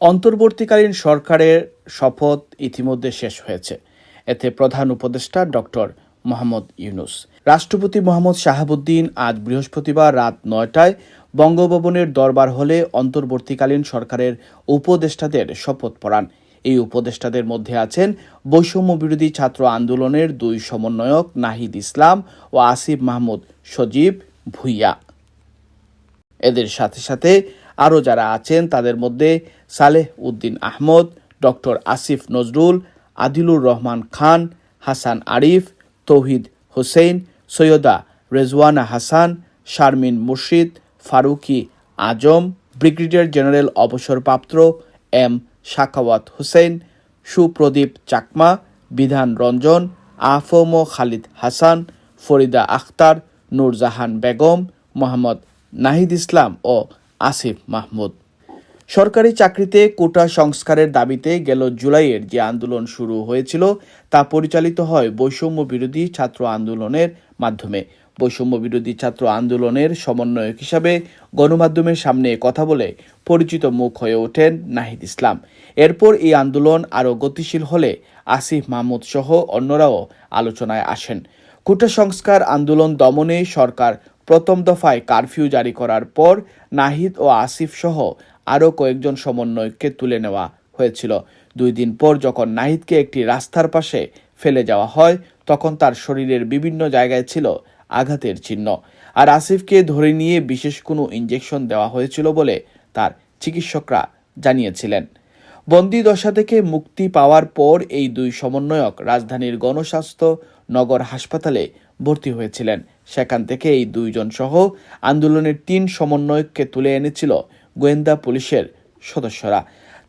অন্তর্বর্তীকালীন সরকারের শপথ ইতিমধ্যে শেষ হয়েছে। এতে প্রধান উপদেষ্টা ডক্টর মোহাম্মদ ইউনুস। রাষ্ট্রপতি মোহাম্মদ শাহাবুদ্দিন আজ বৃহস্পতিবার রাত নয়টায় বঙ্গভবনের দরবার হলে অন্তর্বর্তীকালীন সরকারের উপদেষ্টাদের শপথ পড়ান। এই উপদেষ্টাদের মধ্যে আছেন বৈষম্য বিরোধী ছাত্র আন্দোলনের দুই সমন্বয়ক নাহিদ ইসলাম ও আসিফ মাহমুদ সজীব ভুইয়া। এদের সাথে সাথে আরও যারা আছেন, তাদের মধ্যে Saleh Uddin Ahmed, doctor Asif Nazrul, Adilur Rahman Khan, Hasan Arif, Touhid Hossain, Syeda Rizwana Hasan, Sharmin Murshid, Faruki Azam, brigadier general অবসরপ্রাপ্ত এম শাখাওয়াত হোসেন, সুপ্রদীপ চাকমা, বিধান রঞ্জন, আফম খালিদ হাসান, ফরিদা আখতার, নূরজাহান বেগম, মোহাম্মদ নাহিদ ইসলাম ও আসিফ মাহমুদ। সরকারি চাকরিতে কোটা সংস্কারের দাবিতে গেল জুলাইয়ের যে আন্দোলন শুরু হয়েছিল, তা পরিচালিত হয় বৈষম্য বিরোধী ছাত্র আন্দোলনের মাধ্যমে। বৈষম্য বিরোধী ছাত্র আন্দোলনের সমন্বয়ক হিসাবে গণমাধ্যমের সামনে কথা বলে পরিচিত মুখ হয়ে ওঠেন নাহিদ ইসলাম। এরপর এই আন্দোলন আরও গতিশীল হলে আসিফ মাহমুদ সহ অন্যরাও আলোচনায় আসেন। কোটা সংস্কার আন্দোলন দমনে সরকার প্রথম দফায় কারফিউ জারি করার পর নাহিদ ও আসিফ সহ আরও কয়েকজন সমন্বয়ককে তুলে নেওয়া হয়েছিল। দুই দিন পর যখন নাহিদকে একটি রাস্তার পাশে ফেলে যাওয়া হয়, তখন তার শরীরের বিভিন্ন জায়গায় ছিল আঘাতের চিহ্ন। আর আসিফকে ধরে নিয়ে বিশেষ কোনো ইঞ্জেকশন দেওয়া হয়েছিল বলে তার চিকিৎসকরা জানিয়েছিলেন। বন্দি দশা থেকে মুক্তি পাওয়ার পর এই দুই সমন্বয়ক রাজধানীর গণস্বাস্থ্য নগর হাসপাতালে ভর্তি হয়েছিলেন। সেখান থেকে এই দুইজন সহ আন্দোলনের তিন সমন্বয়ককে তুলে এনেছিল গোয়েন্দা পুলিশের সদস্যরা।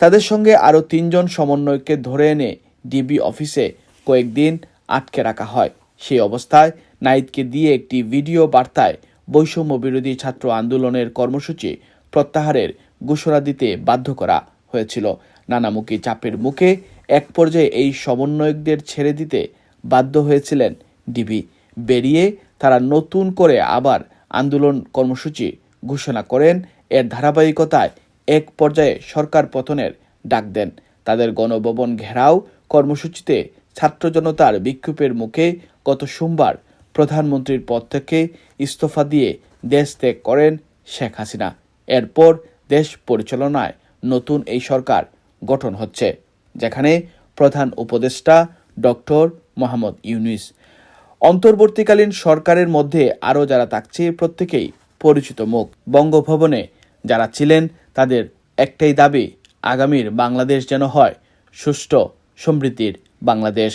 তাদের সঙ্গে আরও তিনজন সমন্বয়ককে ধরে এনে ডিবি অফিসে কয়েকদিন আটকে রাখা হয়। সেই অবস্থায় নাইদকে দিয়ে একটি ভিডিও বার্তায় বৈষম্য বিরোধী ছাত্র আন্দোলনের কর্মসূচি প্রত্যাহারের ঘোষণা দিতে বাধ্য করা হয়েছিল। নানামুখী চাপের মুখে এক পর্যায়ে এই সমন্বয়কদের ছেড়ে দিতে বাধ্য হয়েছিলেন ডিবি। বেরিয়ে তারা নতুন করে আবার আন্দোলন কর্মসূচি ঘোষণা করেন। এর ধারাবাহিকতায় এক পর্যায়ে সরকার পতনের ডাক দেন। তাদের গণভবন ঘেরাও কর্মসূচিতে ছাত্র জনতার বিক্ষোভের মুখে গত সোমবার প্রধানমন্ত্রীর পদ থেকে ইস্তফা দিয়ে দেশ ত্যাগ করেন শেখ হাসিনা। এরপর দেশ পরিচালনায় নতুন এই সরকার গঠন হচ্ছে, যেখানে প্রধান উপদেষ্টা ডক্টর মোহাম্মদ ইউনুস। অন্তর্বর্তীকালীন সরকারের মধ্যে আরও যারা থাকছে, প্রত্যেকেই পরিচিত মুখ। বঙ্গভবনে যারা ছিলেন, তাদের একটাই দাবি, আগামীর বাংলাদেশ যেন হয় সুষ্ঠু সমৃদ্ধির বাংলাদেশ।